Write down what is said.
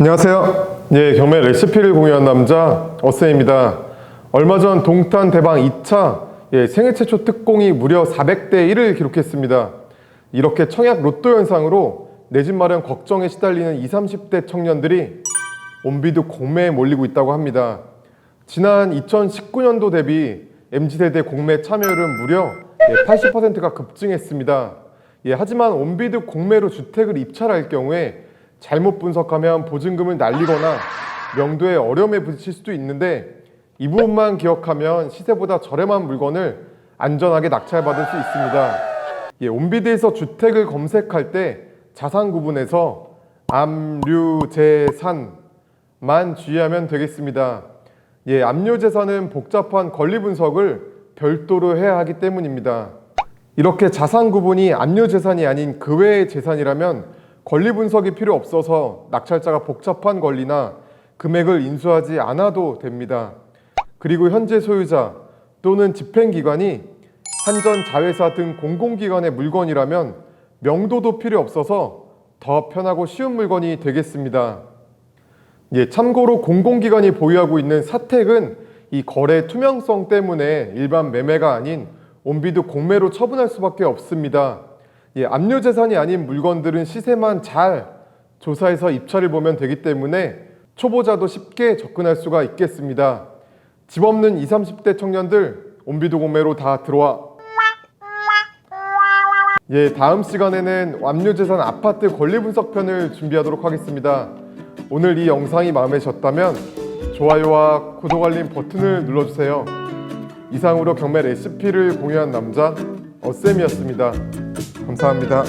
안녕하세요. 예, 경매 레시피를 공유한 남자 어쌤입니다. 얼마 전 동탄 대방 2차 예, 생애 최초 특공이 무려 400대 1을 기록했습니다. 이렇게 청약 로또 현상으로 내 집 마련 걱정에 시달리는 20, 30대 청년들이 온비드 공매에 몰리고 있다고 합니다. 지난 2019년도 대비 MZ세대 공매 참여율은 무려 80%가 급증했습니다. 예, 하지만 온비드 공매로 주택을 입찰할 경우에 잘못 분석하면 보증금을 날리거나 명도에 어려움에 부딪힐 수도 있는데 이 부분만 기억하면 시세보다 저렴한 물건을 안전하게 낙찰받을 수 있습니다. 예, 온비드에서 주택을 검색할 때 자산 구분에서 압류재산만 주의하면 되겠습니다. 예, 압류재산은 복잡한 권리 분석을 별도로 해야 하기 때문입니다. 이렇게 자산 구분이 압류재산이 아닌 그 외의 재산이라면 권리 분석이 필요 없어서 낙찰자가 복잡한 권리나 금액을 인수하지 않아도 됩니다. 그리고 현재 소유자 또는 집행기관이 한전 자회사 등 공공기관의 물건이라면 명도도 필요 없어서 더 편하고 쉬운 물건이 되겠습니다. 예, 참고로 공공기관이 보유하고 있는 사택은 이 거래 투명성 때문에 일반 매매가 아닌 온비드 공매로 처분할 수밖에 없습니다. 예, 압류 재산이 아닌 물건들은 시세만 잘 조사해서 입찰을 보면 되기 때문에 초보자도 쉽게 접근할 수가 있겠습니다. 집 없는 20, 30대 청년들 온비드 공매로 다 들어와 예, 다음 시간에는 압류재산 아파트 권리 분석 편을 준비하도록 하겠습니다. 오늘 이 영상이 마음에 드셨다면 좋아요와 구독 알림 버튼을 눌러주세요. 이상으로 경매 레시피를 공유한 남자 어쌤이었습니다. 감사합니다.